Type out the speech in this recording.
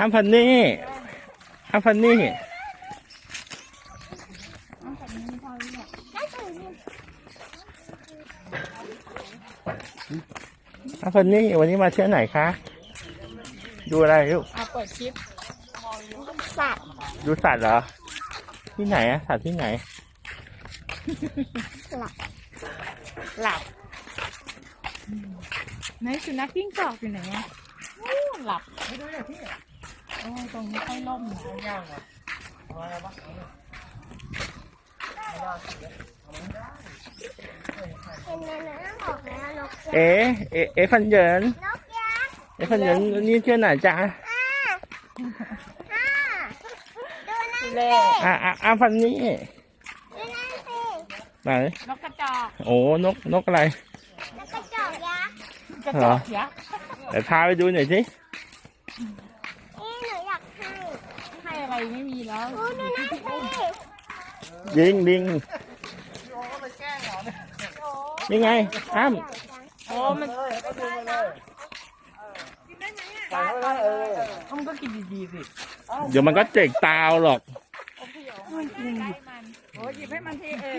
อ้ามฟันนี่อ้ามฟันนี่อ้ามฟันนี่วันนี้มาเที่ยวไหนคะ ดูอะไรลูกเอาเปิดคลิปสัตว์ดูสัตว์เหรอ ที่ไหนอะสัตว์ที่ไหน หลับไหนสุนัขจิ้งจอกอยู่ไหนอะอู้หลับไม่ดูเลยพี่ โอ้ยตรงนี้ค่อยล่มนะเป็นในน้ำบอกแล้วนกเอ๊ะเอ๊ะเอ๊ะฟันเหยินนกยักษ์เอ๊ะฟันเหยินนี่เที่ยวไหนจ๊ะอ่าอ่าดูนั่นเล่อะอะอ้ามฟันนี่ดูนั่นสิไหนนกกระจอกโอ้นกนกอะไรแล้วก็จอกยักษ์กระจอกยักษ์เดี๋ยวพาไปดูหน่อยสินี่หนูอยาก ให้ให้อะไรไม่มีแล้วดูดูนั่นสิลิงลิงนี่ไงอ้ามโอ้มันมันก็กินดีๆสิเดี๋ยวมันก็เจ็กตาวหรอกมันกินหยิบโอ้หยิบให้มันทีเออ